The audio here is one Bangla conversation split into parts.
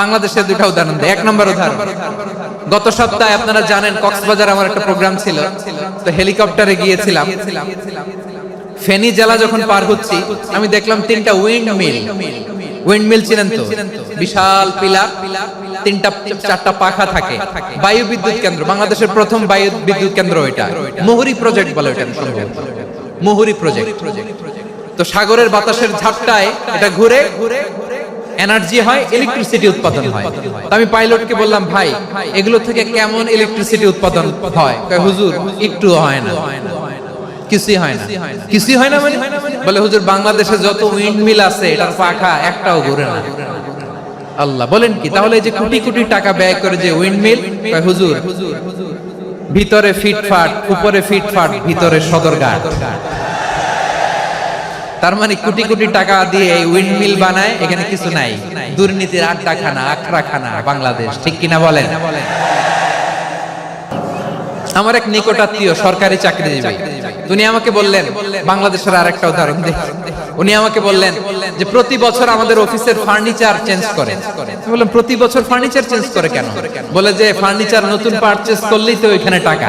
বাংলাদেশের দুটা উদাহরণ দেয় এক নম্বর উদাহরণ। গত সপ্তাহে আপনারা জানেন কক্সবাজার আমার একটা প্রোগ্রাম ছিল। তো হেলিকপ্টারে গিয়েছিলাম। ফেনী জেলা যখন পার হচ্ছি, আমি দেখলাম তিনটা উইন্ড মিল উইন্ড মিল চিনেন তো? বিশাল পিলার, তিনটা, চারটা পাখা থাকে। বায়ু বিদ্যুৎ কেন্দ্র, বাংলাদেশের প্রথম বায়ু বিদ্যুৎ কেন্দ্র এটা মুহুরি প্রজেক্ট বলে এটা সম্ভবত মুহুরি প্রজেক্ট। তো সাগরের বাতাসের ঝাপটায় এটা ঘুরে ঘুরে এনার্জি হয় ইলেকট্রিসিটি উৎপাদন হয়। তো আমি পাইলটকে বললাম ভাই এগুলো থেকে কেমন ইলেকট্রিসিটি উৎপাদন হয়? কয়, হুজুর একটু হয় না। কিছুই হয় না। কিছুই হয় না মানে? বলে হুজুর বাংলাদেশে যত উইন্ড মিল আছে এটার পাখা একটাও ঘুরে না। আল্লাহ বলেন কি? তাহলে যে কোটি কোটি টাকা ব্যয় করে যে উইন্ড মিল হুজুর ভিতরে ফিটফাট উপরে ফিটফাট ভিতরে সদরঘাট। তার মানে কোটি কোটি টাকা দিয়ে উইন্ডমিল বানায়, এখানে কিছু নাই। দুর্নীতির আড্ডাখানা, আখড়াখানা বাংলাদেশ, ঠিক কিনা বলেন? আমার এক নিকটাত্মীয় সরকারি চাকরিজীবী। উনি আমাকে বললেন, বাংলাদেশের আর একটা উদাহরণ দিই উনি আমাকে বললেন যে, প্রতি বছর আমাদের অফিসের ফার্নিচার চেঞ্জ করে। বললাম, প্রতি বছর ফার্নিচার চেঞ্জ করে কেন? বলে যে ফার্নিচার নতুন পারচেজ করলেই তো ওইখানে টাকা।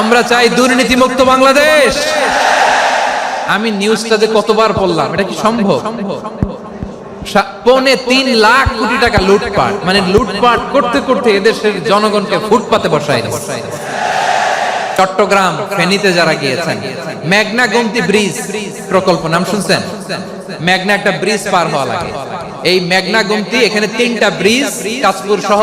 আমরা চাই দুর্নীতি মুক্ত বাংলাদেশ। আমি নিউজটা যে কতবার পড়লাম, এটা কি সম্ভব? পৌনে তিন লাখ কোটি টাকা লুটপাট। মানে লুটপাট করতে করতে এদেশের জনগণকে ফুটপাতে বসায়। চট্টগ্রাম, ফেনীতে যারা গিয়েছেন, মেঘনা গোমতি ব্রিজ প্রকল্প, নাম শুনছেন? মেঘনা একটা ব্রিজ পার হওয়া লাগে। এই মেঘনা গোমতি, এখানে তিনটা ব্রিজ, কাশপুর সহ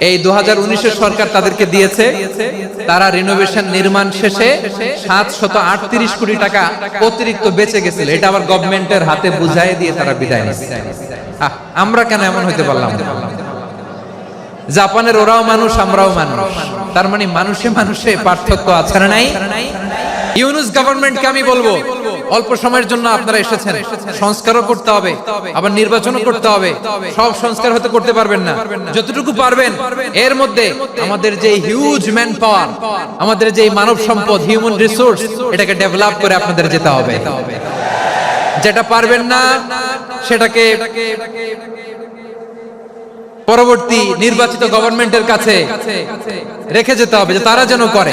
এই দু হাজার সরকার তাদেরকে দিয়েছে। তারা রিনোভেশন নির্মাণ শেষে সাত শত আটত্রিশ কোটি টাকা অতিরিক্ত বেঁচে গেছিল। এটা আবার গভর্নমেন্টের হাতে বুঝাই দিয়ে তারা বিদায় আহ, আমরা কেন এমন হইতে পারলাম জাপানের ওরাও মানুষ আমরাও মানুষ। তার মানে মানুষে মানুষে পার্থক্য আছে না নাই? ইউনুস গভর্নমেন্টকে আমি বলব অল্প সময়ের জন্য আপনারা এসেছেন। সংস্কারও করতে হবে, আবার নির্বাচনও করতে হবে। সব সংস্কার হতে করতে পারবেন না। যতটুকু পারবেন, এর মধ্যে আমাদের যে হিউজ ম্যান পাওয়ার আমাদের যে মানব সম্পদ হিউম্যান রিসোর্স এটাকে ডেভেলপ করে আপনাদের যেতে হবে। যেটা পারবেন না, সেটাকে পরবর্তী নির্বাচিত গভর্নমেন্টের কাছে রেখে যেতে হবে, যে তারা যেন করে।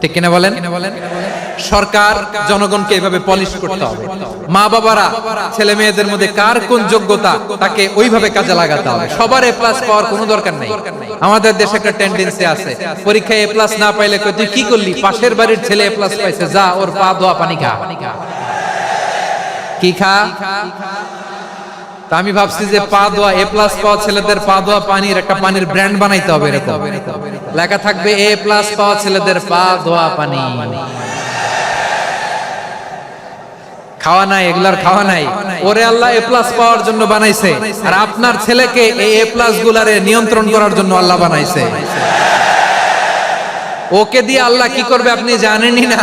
ঠিক কিনা বলেন? সরকার, জনগণকে এভাবে পলিশ করতে হবে। মা বাবারা, ছেলে মেয়েদের মধ্যে কার কোন যোগ্যতা, তাকে ওইভাবে কাজে লাগাতে হবে। সবার এ প্লাস পাওয়ার কোনো দরকার নেই। আমাদের দেশে একটা টেন্ডেন্সি আছে। পরীক্ষায় এ প্লাস না পাইলে তুই কি করলি? পাশের বাড়ির ছেলে এ প্লাস পাইছে, যা, ওর পা, ধোয়া, পানি খা। কি খা? তা আমি ভাবছি যে পা ধোয়া এ প্লাস পাওয়া ছেলেদের পা ধোয়া পানির একটা পানির ব্র্যান্ড বানাইতে হবে এরকম। লেখা থাকবে এ প্লাস পাওয়া ছেলেদের পা ধোয়া পানি। খাওয়া নাই, এগুলার খাওয়া নাই। ওরে আল্লাহ এ প্লাস পাওয়ার জন্য বানাইছে। আর আপনার ছেলেকে এই এ প্লাস গুলারে নিয়ন্ত্রণ করার জন্য আল্লাহ বানাইছে। ওকে দিয়ে আল্লাহ কি করবে আপনি জানেনই না।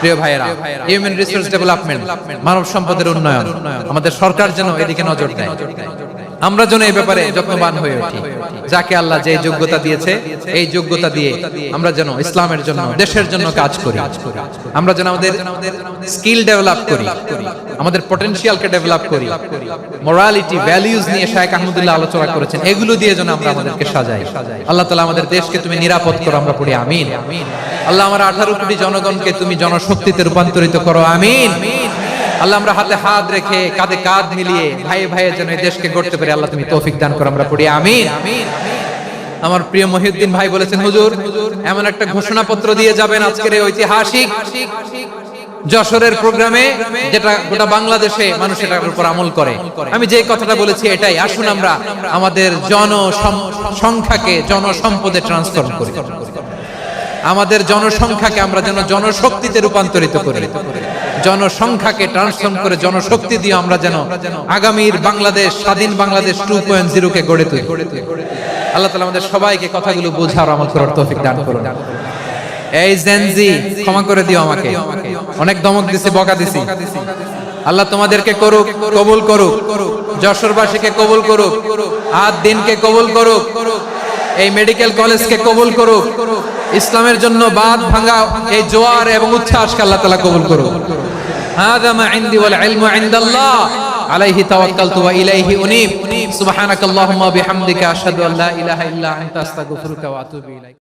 প্রিয় ভাইয়েরা হিউম্যান রিসোর্স ডেভেলপমেন্ট মানব সম্পদের উন্নয়ন আমাদের সরকার যেন এদিকে নজর দেয়। আমরা যেন এই ব্যাপারে যত্নবান হয়ে উঠি। যাকে আল্লাহ যে যোগ্যতা দিয়েছে এই যোগ্যতা দিয়ে আমরা যেন ইসলামের জন্য দেশের জন্য কাজ করি। আমরা যেন আমাদের স্কিল ডেভেলপ করি আমাদের পটেনশিয়ালকে ডেভেলপ করি মোরালিটি ভ্যালিউজ নিয়ে শায়েখ আহমদুল্লাহ আলোচনা করেছেন এগুলো দিয়ে যেন আমরা আমাদেরকে সাজাই। আল্লাহ তালা আমাদের দেশকে তুমি নিরাপদ করো আমরা পড়ি আমিন। আল্লাহ আমার আঠারো কোটি জনগণকে তুমি জনশক্তিতে রূপান্তরিত করো আমিন। আল্লাহ, আমরা হাতে হাত রেখে কাঁধে কাঁধ মিলিয়ে ভাই ভাইয়ের জন্য এই দেশকে গড়তে পারি, আল্লাহ তুমি তৌফিক দান করো, আমরা পড়ি, আমিন। আমার প্রিয় মহিউদ্দিন ভাই বলেছেন, হুজুর, এমন একটা ঘোষণাপত্র দিয়ে যাবেন আজকের এই ঐতিহাসিক যশোরের প্রোগ্রামে, যেটা গোটা বাংলাদেশে মানুষ এটার উপর আমল করে। আমি যে কথাটা বলেছি এটাই, আসুন আমরা আমাদের জন সংখ্যাকে, জনসম্পদে ট্রান্সফর্ম করি। আমাদের জনসংখ্যাকে আমরা যেন জনশক্তিতে রূপান্তরিত করি। জনসংখ্যাকে ট্রান্সফর্ম করে জনশক্তি দিয়ে আমরা যেন আগামীর বাংলাদেশ, স্বাধীন বাংলাদেশ টু পয়েন্ট জিরো কে গড়ে তুলি। আল্লাহ তালা আমাদের সবাইকে কথাগুলো বোঝার আমল করার তৌফিক দান করুন। এই জেনজি ক্ষমা করে দিও আমাকে। অনেক দমক দিছি, বকা দিছি। আল্লাহ তোমাদেরকে করুক, কবুল করুক। যশোরবাসীকে কবুল করুক। আর দিনকে কবুল করুক। এই মেডিকেল কলেজকে কবুল করুক ইসলামের জন্য বাদ ভাঙা এই জোয়ার এবং উচ্ছ্বাসকে আল্লাহ তালা কবুল করুক هذا ما عندي والعلم عند الله عليه توكلت وإليه أنيب سبحانك اللهم وبحمدك أشهد أن لا إله إلا أنت أستغفرك وأتوب إليك